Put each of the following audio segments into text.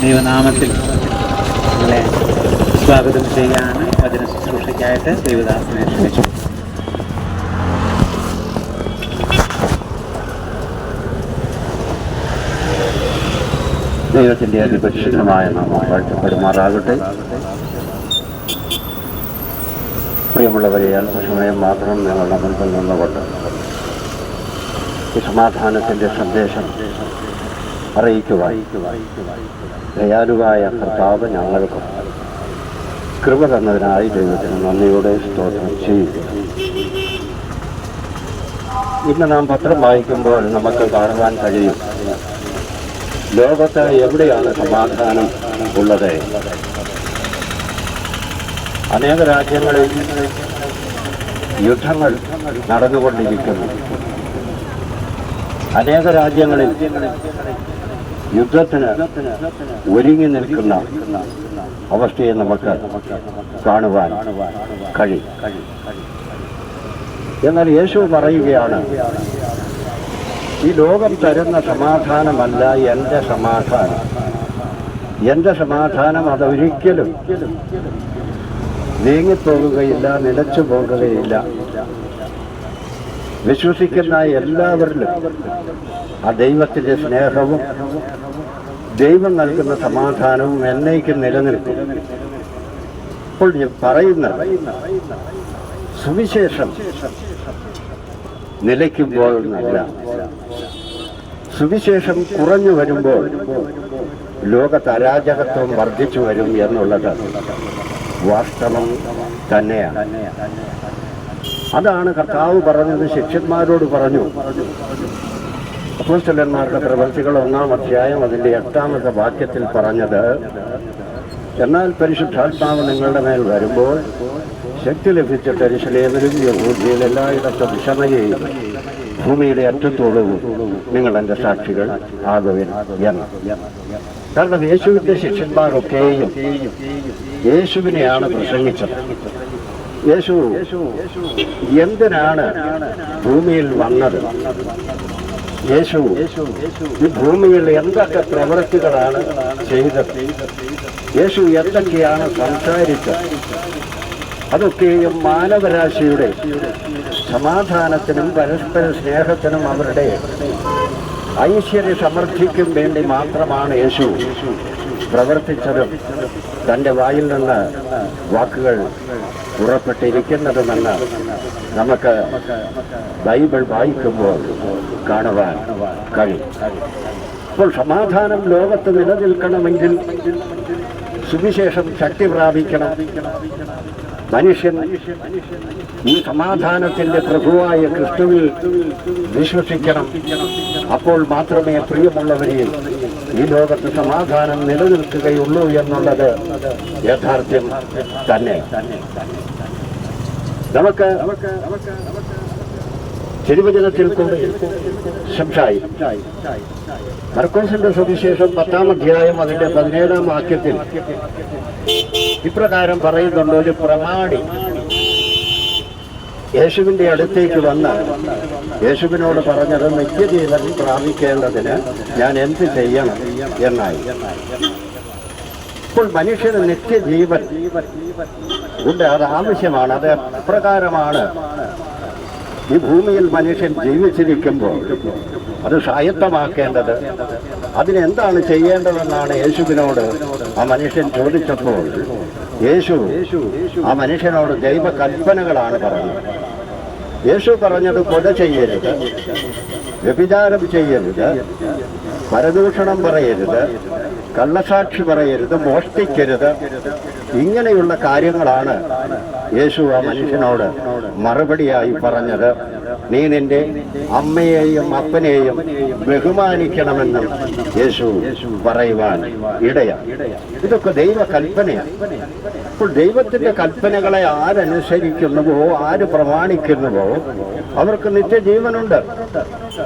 ദൈവനാമത്തിൽ നിങ്ങളെ സ്വാഗതം ചെയ്യാണ് വചന ശുശ്രൂഷയ്ക്കായിട്ട് ദൈവദാസനെ ക്ഷണിച്ചു. ദൈവത്തിന്റെ അതിപരിശുദ്ധമായ നാമം വാഴ്ത്തപ്പെടുമാറാകട്ടെ പ്രിയമുള്ളവരെ അല്പസമയം മാത്രം ഞങ്ങളുടെ മുൻപിൽ നിന്നുകൊണ്ട് ഈ സമാധാനത്തിന്റെ സന്ദേശം അറിയിക്കുവാൻ. ദയാലുവായ കർത്താവ് ഞങ്ങൾക്ക് കൃപ തന്നതിനായി ദൈവത്തിന് നന്ദിയോടെ സ്തോത്രം ചെയ്യുക ഇന്ന് നാം പത്രം വായിക്കുമ്പോൾ നമുക്ക് കാണുവാൻ കഴിയും ലോകത്ത് എവിടെയാണ് സമാധാനം ഉള്ളത്? അനേക രാജ്യങ്ങളിൽ യുദ്ധങ്ങൾ നടന്നുകൊണ്ടിരിക്കുന്നു. അനേക രാജ്യങ്ങളിൽ യുദ്ധത്തിന് ഒരുങ്ങി നിൽക്കുന്ന അവസ്ഥയെ നമുക്ക് കാണുവാൻ കഴിയും. എന്നാൽ യേശു പറയുകയാണ് ഈ ലോകം തരുന്ന സമാധാനമല്ല എന്റെ സമാധാനം. എന്റെ സമാധാനം അതൊരിക്കലും നീങ്ങിപ്പോകുകയില്ല നിലച്ചു പോകുകയില്ല വിശ്വസിക്കുന്ന എല്ലാവരിലും ആ ദൈവത്തിന്റെ സ്നേഹവും ദൈവം നൽകുന്ന സമാധാനവും എന്നേക്കും നിലനിൽക്കും. അപ്പോൾ ഞാൻ പറയുന്ന സുവിശേഷം നിലയ്ക്കുമ്പോൾ നല്ല. സുവിശേഷം കുറഞ്ഞു വരുമ്പോൾ ലോകത്ത് അരാജകത്വം വർദ്ധിച്ചു വരും എന്നുള്ളത് വാസ്തവം തന്നെയാണ്. അതാണ് കർത്താവ് പറഞ്ഞത് ശിഷ്യന്മാരോട് പറഞ്ഞു. അപ്പോസ്റ്റലന്മാരുടെ പ്രവർത്തികൾ ഒന്നാം അധ്യായം അതിന്റെ എട്ടാമത്തെ വാക്യത്തിൽ പറഞ്ഞത് എന്നാൽ പരിശുദ്ധാത്മാവ് നിങ്ങളുടെ മേൽ വരുമ്പോൾ ശക്തി ലഭിച്ചിട്ട് എരിശലേമിലും യഹൂദിയിൽ എല്ലായിടത്തും ക്ഷമയെയും ഭൂമിയുടെ അറ്റത്തോടും നിങ്ങൾ എന്റെ സാക്ഷികൾ ആകുവിൻ എന്ന്. കാരണം യേശുവിന്റെ ശിഷ്യന്മാരൊക്കെയും യേശുവിനെയാണ് പ്രസംഗിച്ചത്. യേശു എന്തിനാണ് ഭൂമിയിൽ വന്നത്? യേശു ഈ ഭൂമിയിൽ എന്തൊക്കെ പ്രവൃത്തികളാണ് ചെയ്തത്? യേശു എന്തൊക്കെയാണ് സംസാരിച്ചത്? അതൊക്കെയും മാനവരാശിയുടെ സമാധാനത്തിനും പരസ്പര സ്നേഹത്തിനും അവരുടെ ഐശ്വര്യ സമൃദ്ധിക്കും വേണ്ടി മാത്രമാണ് യേശു പ്രവർത്തിച്ചതും തന്റെ വായിൽ നിന്ന് വാക്കുകൾ പുറപ്പെട്ടിരിക്കുന്നതുമെന്ന് നമുക്ക് ബൈബിൾ വായിക്കുമ്പോൾ കാണുവാൻ കഴിയും. അപ്പോൾ സമാധാനം ലോകത്ത് നിലനിൽക്കണമെങ്കിൽ സുവിശേഷം ശക്തി പ്രാപിക്കണം. മനുഷ്യൻ ഈ സമാധാനത്തിന്റെ പ്രഭുവായ ക്രിസ്തുവിൽ വിശ്വസിക്കണം. അപ്പോൾ മാത്രമേ പ്രിയമുള്ളവരെ ഈ ലോകത്ത് സമാധാനം നിലനിൽക്കുകയുള്ളൂ എന്നുള്ളത് യഥാർത്ഥ്യം തന്നെ. നമുക്ക് നമുക്ക് നമുക്ക് തിരുവചനത്തിൽ കൂടി സംശായി മർക്കോസിന്റെ സുവിശേഷം പത്താം അധ്യായം അതിന്റെ പതിനേഴാം വാക്യത്തിൽ ഇപ്രകാരം പറയുന്നുണ്ട് ഒരു പ്രമാണി യേശുവിന്റെ അടുത്തേക്ക് വന്ന യേശുവിനോട് പറഞ്ഞത് നിത്യജീവൻ പ്രാപിക്കേണ്ടതിന് ഞാൻ എന്ത് ചെയ്യണം? എന്നായി. ഇപ്പോൾ മനുഷ്യന് നിത്യജീവൻ ഉണ്ട് അത് ആവശ്യമാണ് അത് എപ്രകാരമാണ്? ഈ ഭൂമിയിൽ മനുഷ്യൻ ജീവിച്ചിരിക്കുമ്പോൾ അത് സ്വായത്തമാക്കേണ്ടത് അതിനെന്താണ് ചെയ്യേണ്ടതെന്നാണ് യേശുവിനോട് ആ മനുഷ്യൻ ചോദിച്ചപ്പോൾ യേശു ആ മനുഷ്യനോട് ദൈവ കൽപ്പനകളാണ് പറഞ്ഞത്. യേശു പറഞ്ഞത് കൊല ചെയ്യരുത് വ്യഭിചാരം ചെയ്യരുത് പരദൂഷണം പറയരുത് കള്ളസാക്ഷി പറയരുത് മോഷ്ടിക്കരുത്. ഇങ്ങനെയുള്ള കാര്യങ്ങളാണ് യേശു ആ മനുഷ്യനോട് മറുപടിയായി പറഞ്ഞത്. നീ നിന്റെ അമ്മയെയും അപ്പനെയും ബഹുമാനിക്കണമെന്നും യേശു പറയുവാൻ ഇടയാണ് ഇതൊക്കെ ദൈവ കൽപ്പനയാണ് അപ്പോൾ ദൈവത്തിന്റെ കൽപ്പനകളെ ആരനുസരിക്കുന്നുവോ ആര് പ്രമാണിക്കുന്നുവോ അവർക്ക് നിത്യജീവനുണ്ട്.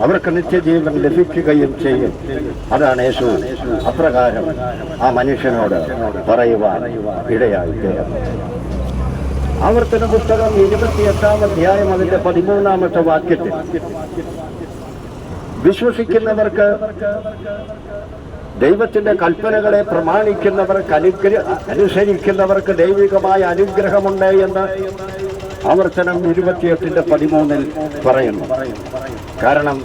അവർക്ക് നിത്യജീവൻ ലഭിക്കുകയും ചെയ്യും. അതാണ് യേശു അപ്രകാരം ആ മനുഷ്യനോട് പറയുവാൻ ഇടയായി. ആവർത്തന പുസ്തകം ഇരുപത്തിയെട്ടാം അധ്യായം അതിന്റെ പതിമൂന്നാമത്തെ വാക്യത്തിൽ. വിശ്വസിക്കുന്നവർക്ക് ദൈവത്തിന്റെ കൽപ്പനകളെ പ്രമാണിക്കുന്നവർക്ക് അനുസരിക്കുന്നവർക്ക് ദൈവികമായ അനുഗ്രഹമുണ്ട് എന്ന് ആവർത്തനം ഇരുപത്തിയെട്ടിന്റെ പതിമൂന്നിൽ പറയുന്നു. കാരണം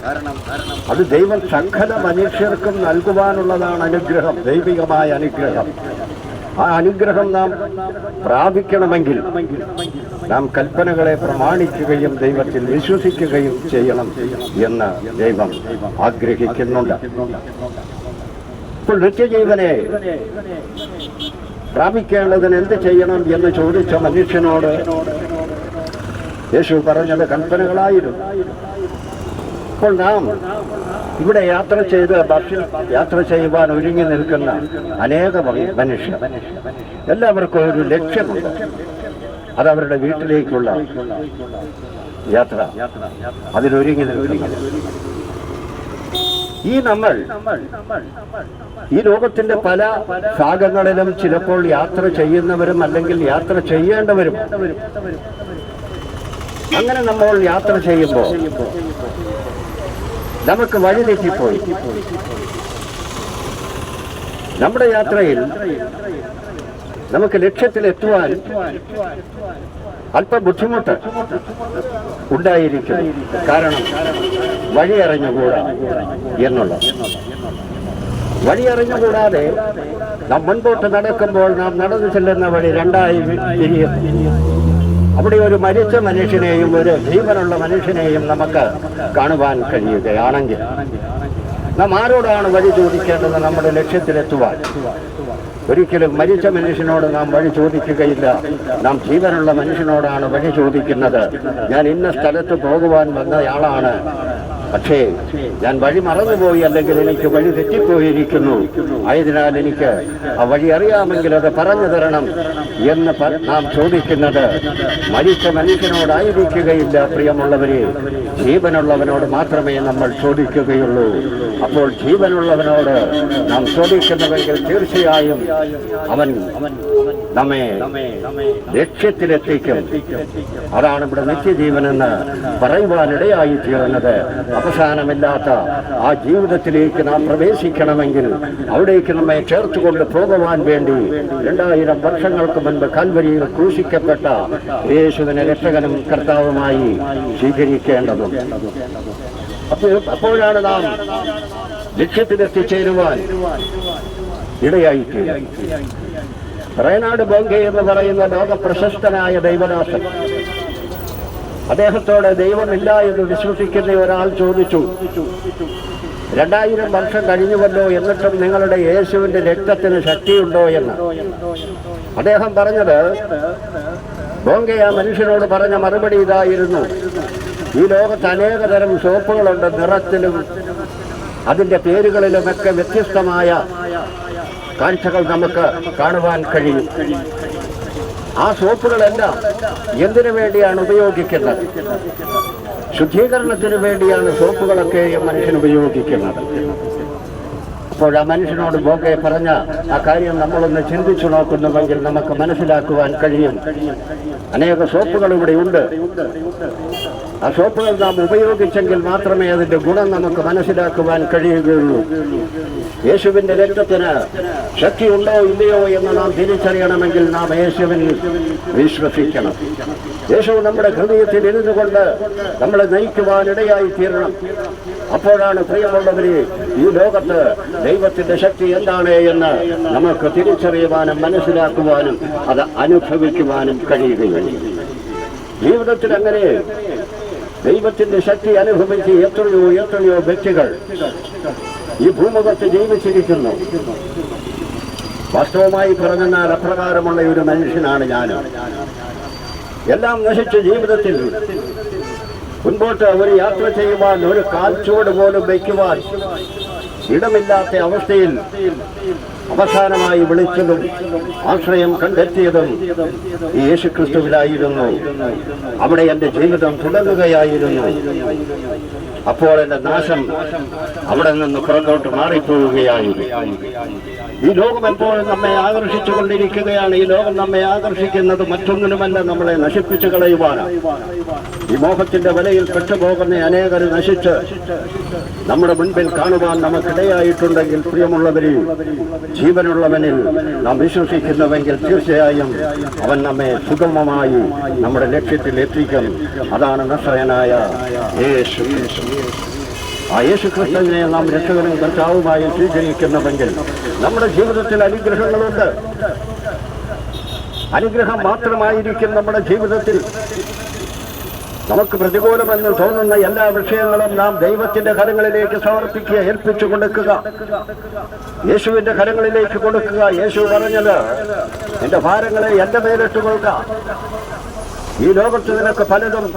അത് ദൈവം സകല മനുഷ്യർക്കും നൽകുവാനുള്ളതാണ് അനുഗ്രഹം ദൈവികമായ അനുഗ്രഹം. ആ അനുഗ്രഹം നാം പ്രാപിക്കണമെങ്കിൽ നാം കൽപ്പനകളെ പ്രമാണിക്കുകയും ദൈവത്തിൽ വിശ്വസിക്കുകയും ചെയ്യണം എന്ന് ദൈവം ആഗ്രഹിക്കുന്നുണ്ട്. ഇപ്പോൾ നിത്യജീവനെ പ്രാപിക്കേണ്ടതിന് എന്ത് ചെയ്യണം എന്ന് ചോദിച്ച മനുഷ്യനോട് യേശു പറഞ്ഞത് കൽപ്പനകളായിരുന്നു. അപ്പോൾ നാം ഇവിടെ യാത്ര ചെയ്ത് ബസ്സിൽ യാത്ര ചെയ്യുവാൻ ഒരുങ്ങി നിൽക്കുന്ന അനേക മനുഷ്യർ. എല്ലാവർക്കും ഒരു ലക്ഷ്യമുണ്ട്. അത് അവരുടെ വീട്ടിലേക്കുള്ള യാത്ര. അതിലൊരുങ്ങി നിൽക്കുന്നു. ഈ നമ്മൾ ഈ ലോകത്തിന്റെ പല ഭാഗങ്ങളിലും ചിലപ്പോൾ യാത്ര ചെയ്യുന്നവരും അല്ലെങ്കിൽ യാത്ര ചെയ്യേണ്ടവരും. അങ്ങനെ നമ്മൾ യാത്ര ചെയ്യുമ്പോൾ നമുക്ക് വഴി തെറ്റിപ്പോയി. നമ്മുടെ യാത്രയിൽ നമുക്ക് ലക്ഷ്യത്തിലെത്തുവാൻ അല്പം ബുദ്ധിമുട്ട് ഉണ്ടായിരിക്കും കാരണം വഴി അറിഞ്ഞുകൂടാ എന്നുള്ളത്. വഴി അറിഞ്ഞുകൂടാതെ നാം മുൻപോട്ട് നടക്കുമ്പോൾ നാം നടന്നു ചെല്ലുന്ന വഴി രണ്ടായി തിരിയും അവിടെ ഒരു മരിച്ച മനുഷ്യനെയും ഒരു ജീവനുള്ള മനുഷ്യനെയും നമുക്ക് കാണുവാൻ കഴിയുകയാണെങ്കിൽ നാം ആരോടാണ് വഴി ചോദിക്കേണ്ടത്? നമ്മുടെ ലക്ഷ്യത്തിലെത്തുവാൻ. ഒരിക്കലും മരിച്ച മനുഷ്യനോട് നാം വഴി ചോദിക്കുകയില്ല. നാം ജീവനുള്ള മനുഷ്യനോടാണ് വഴി ചോദിക്കുന്നത്. ഞാൻ ഇന്ന സ്ഥലത്ത് പോകുവാൻ വന്നയാളാണ്. പക്ഷേ ഞാൻ വഴി മറന്നുപോയി അല്ലെങ്കിൽ എനിക്ക് വഴി തെറ്റിപ്പോയിരിക്കുന്നു. ആയതിനാൽ എനിക്ക് ആ വഴി അറിയാമെങ്കിൽ അത് പറഞ്ഞു തരണം എന്ന് നാം ചോദിക്കുന്നത്. മരിച്ച മനുഷ്യനോടായിരിക്കുകയില്ല പ്രിയമുള്ളവരെ. ജീവനുള്ളവനോട് മാത്രമേ നമ്മൾ ചോദിക്കുകയുള്ളൂ. അപ്പോൾ ജീവനുള്ളവനോട് നാം ചോദിക്കുന്നുവെങ്കിൽ തീർച്ചയായും അവൻ നമ്മെ ലക്ഷ്യത്തിലെത്തിക്കും. അതാണ് ഇവിടെ നിത്യജീവനെന്ന് പറയുവാനിടയായി തീർന്നത് അവസാനമില്ലാത്ത ആ ജീവിതത്തിലേക്ക് നാം പ്രവേശിക്കണമെങ്കിൽ അവിടേക്ക് നമ്മെ ചേർത്തുകൊണ്ട് പോകുവാൻ വേണ്ടി രണ്ടായിരം വർഷങ്ങൾക്ക് മുൻപ് കൽവരിയിൽ ക്രൂശിക്കപ്പെട്ട യേശുവിനെ രക്ഷകനും കർത്താവുമായി സ്വീകരിക്കേണ്ടതും. അപ്പോൾ അപ്പോഴാണ് നാം ലക്ഷ്യത്തിലെത്തിച്ചേരുവാൻ ഇടയായിട്ട് റയനാട് ബോംഗെ എന്ന് പറയുന്ന ലോക പ്രശസ്തനായ ദൈവദാസൻ അദ്ദേഹത്തോട് ദൈവമില്ല എന്ന് വിശ്വസിക്കുന്ന ഒരാൾ ചോദിച്ചു രണ്ടായിരം വർഷം കഴിഞ്ഞുവല്ലോ എന്നിട്ടും നിങ്ങളുടെ യേശുവിന്റെ രക്തത്തിന് ശക്തിയുണ്ടോ എന്ന്? അദ്ദേഹം പറഞ്ഞത് ബോങ്കെ ആ മനുഷ്യനോട് പറഞ്ഞ മറുപടി ഇതായിരുന്നു. ഈ ലോകത്ത് അനേക തരം സോപ്പുകളുണ്ട് നിറത്തിലും അതിന്റെ പേരുകളിലുമൊക്കെ വ്യത്യസ്തമായ കാഴ്ചകൾ നമുക്ക് കാണുവാൻ കഴിയും. ആ സോപ്പുകളെല്ലാം എന്തിനു വേണ്ടിയാണ് ഉപയോഗിക്കുന്നത്? ശുദ്ധീകരണത്തിന് വേണ്ടിയാണ് സോപ്പുകളൊക്കെ മനുഷ്യൻ ഉപയോഗിക്കുന്നത്. അപ്പോൾ ആ മനുഷ്യനോട് ബോക്കെ പറഞ്ഞ ആ കാര്യം നമ്മളൊന്ന് ചിന്തിച്ചു നോക്കുന്നുവെങ്കിൽ നമുക്ക് മനസ്സിലാക്കുവാൻ കഴിയും. അനേക സോപ്പുകൾ ഇവിടെ ഉണ്ട്. ആ സോപ്പുകൾ നാം ഉപയോഗിച്ചെങ്കിൽ മാത്രമേ അതിന്റെ ഗുണം നമുക്ക് മനസ്സിലാക്കുവാൻ കഴിയുകയുള്ളൂ. യേശുവിന്റെ രക്തത്തിന് ശക്തി ഉണ്ടോ ഇല്ലയോ എന്ന് നാം തിരിച്ചറിയണമെങ്കിൽ നാം യേശുവിൽ വിശ്വസിക്കണം. യേശു നമ്മുടെ ഹൃദയത്തിൽ ഇരുന്നുകൊണ്ട് നമ്മളെ നയിക്കുവാനിടയായി തീരണം. അപ്പോഴാണ് പ്രിയമുള്ളവരെ ഈ ലോകത്ത് ദൈവത്തിന്റെ ശക്തി എന്താണ് എന്ന് നമുക്ക് തിരിച്ചറിയുവാനും മനസ്സിലാക്കുവാനും അത് അനുഭവിക്കുവാനും കഴിയുകയുള്ളൂ. ജീവിതത്തിൽ അങ്ങനെ ദൈവത്തിന്റെ ശക്തി അനുഭവിച്ച് എത്രയോ എത്രയോ വ്യക്തികൾ ഈ ഭൂമുഖത്ത് ജീവിച്ചിരിക്കുന്നു. വാസ്തവമായി പറഞ്ഞെന്നാൽ അപ്രകാരമുള്ള ഒരു മനുഷ്യനാണ് ഞാൻ. എല്ലാം നശിച്ച ജീവിതത്തിൽ മുൻപോട്ട് ഒരു യാത്ര ചെയ്യുവാൻ ഒരു കാൽച്ചുവട് പോലും വയ്ക്കുവാൻ ഇടമില്ലാത്ത അവസ്ഥയിൽ അവസാനമായി വിളിച്ചതും ആശ്രയം കണ്ടെത്തിയതും ഈ യേശുക്രിസ്തുവിലായിരുന്നു. അവിടെ എന്റെ ജീവിതം തുടങ്ങുകയായിരുന്നു. അപ്പോൾ എന്റെ നാശം അവിടെ നിന്ന് പുറത്തോട്ട് മാറിപ്പോവുകയായിരുന്നു. ഈ ലോകം എപ്പോഴും നമ്മെ ആകർഷിച്ചു കൊണ്ടിരിക്കുകയാണ് ഈ ലോകം നമ്മെ ആകർഷിക്കുന്നത് മറ്റൊന്നിനുമല്ല നമ്മളെ നശിപ്പിച്ചു കളയുവാനാണ്. ഈ മോഹത്തിന്റെ വലയിൽ പെട്ടുപോകുന്ന അനേകർ നശിച്ച് നമ്മുടെ മുൻപിൽ കാണുവാൻ നമുക്കിടയായിട്ടുണ്ടെങ്കിൽ പ്രിയമുള്ളവരിൽ ജീവനുള്ളവനിൽ നാം വിശ്വസിക്കുന്നുവെങ്കിൽ തീർച്ചയായും അവൻ നമ്മെ സുഗമമായി നമ്മുടെ ലക്ഷ്യത്തിൽ എത്തിക്കും. അതാണ് നശ്രയനായ യേശു ആ യേശു ക്രിസ്തുവിനെ നാം രക്ഷകനും കർത്താവുമായി സ്വീകരിക്കുന്നുവെങ്കിൽ നമ്മുടെ ജീവിതത്തിൽ അനുഗ്രഹങ്ങളുണ്ട്. അനുഗ്രഹം മാത്രമായിരിക്കും നമ്മുടെ ജീവിതത്തിൽ. നമുക്ക് പ്രതികൂലമെന്ന് തോന്നുന്ന എല്ലാ വിഷയങ്ങളും നാം ദൈവത്തിന്റെ കരങ്ങളിലേക്ക് സമർപ്പിക്കുക ഏൽപ്പിച്ചു കൊടുക്കുക. യേശുവിന്റെ കരങ്ങളിലേക്ക് കൊടുക്കുക. യേശു പറഞ്ഞത് എന്റെ ഭാരങ്ങളെ എന്റെ മേലിട്ട് കൊടുക്ക. ഈ ലോകത്ത് നിനക്ക് പലതും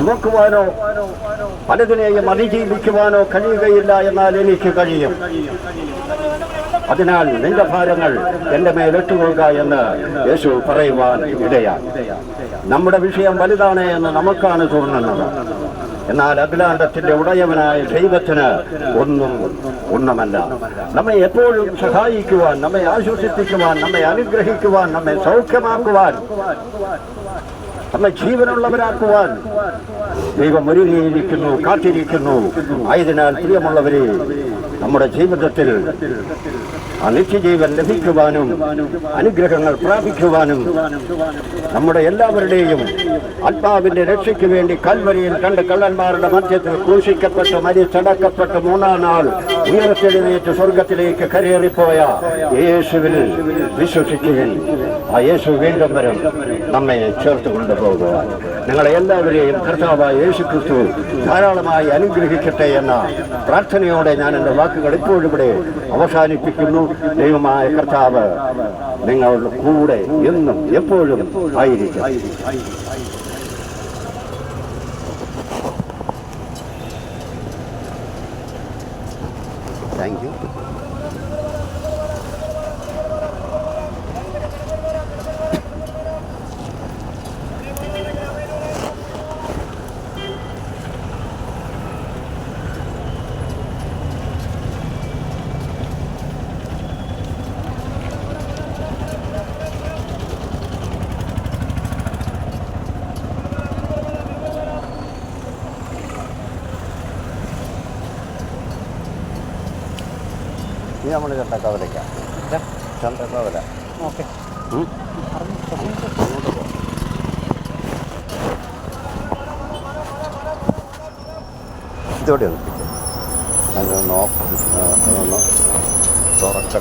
ചുമക്കുവാനോ പലതിനെയും അതിജീവിക്കുവാനോ കഴിയുകയില്ല എന്നാൽ എനിക്ക് കഴിയും. അതിനാൽ നിന്റെ ഭാരങ്ങൾ എന്റെ മേലിട്ടുകൊള്ളുക എന്ന് യേശു പറയുവാൻ ഇടയാണ് നമ്മുടെ വിഷയം വലുതാണ് എന്ന് നമുക്കാണ് തോന്നുന്നത്. എന്നാൽ അഖിലാണ്ടത്തിന്റെ ഉടയവനായ ദൈവത്തിന് ഒന്നും ഒന്നുമല്ല. നമ്മെ എപ്പോഴും സഹായിക്കുവാൻ നമ്മെ ആശ്വസിപ്പിക്കുവാൻ നമ്മെ അനുഗ്രഹിക്കുവാൻ നമ്മെ സൗഖ്യമാക്കുവാൻ നമ്മെ ജീവനുള്ളവരാക്കുവാൻ ദൈവം ഒരുങ്ങിയിരിക്കുന്നു കാത്തിരിക്കുന്നു. ആയതിനാൽ പ്രിയമുള്ളവരെ നമ്മുടെ ജീവിതത്തിൽ ആ നിത്യജീവൻ ലഭിക്കുവാനും അനുഗ്രഹങ്ങൾ പ്രാപിക്കുവാനും നമ്മുടെ എല്ലാവരുടെയും ആത്മാവിന്റെ രക്ഷയ്ക്ക് വേണ്ടി കൽവരിയിൽ കണ്ട് കള്ളന്മാരുടെ മധ്യത്തിൽ ക്രൂശിക്കപ്പെട്ട് മരിച്ചടക്കപ്പെട്ട് മൂന്നാം നാൾ ഉയരത്തെഴുന്നേറ്റ് സ്വർഗത്തിലേക്ക് കരയേറിപ്പോയ യേശുവിൽ വിശ്വസിക്കുകയും ആ യേശു വീണ്ടും വരും. നമ്മെ ചേർത്ത് കൊണ്ടുപോകുക നിങ്ങളെ എല്ലാവരെയും കർത്താവായ യേശു ക്രിസ്തു ധാരാളമായി അനുഗ്രഹിക്കട്ടെ എന്ന പ്രാർത്ഥനയോടെ ഞാൻ എന്റെ വാക്കുകൾ ഇപ്പോഴും ഇവിടെ അവസാനിപ്പിക്കുന്നു. ദൈവമായ കർത്താവ് നിങ്ങളുടെ കൂടെ എന്നും എപ്പോഴും ആയിരിക്കും ഇനി നമ്മൾ ചന്തക്കവലയ്ക്കാം ചെണ്ടക്കവല ഓക്കെ. ഇതോടെ ഒന്ന് അതൊന്ന് ഓപ്പൺ അതൊന്ന് തുറക്കട്ടെ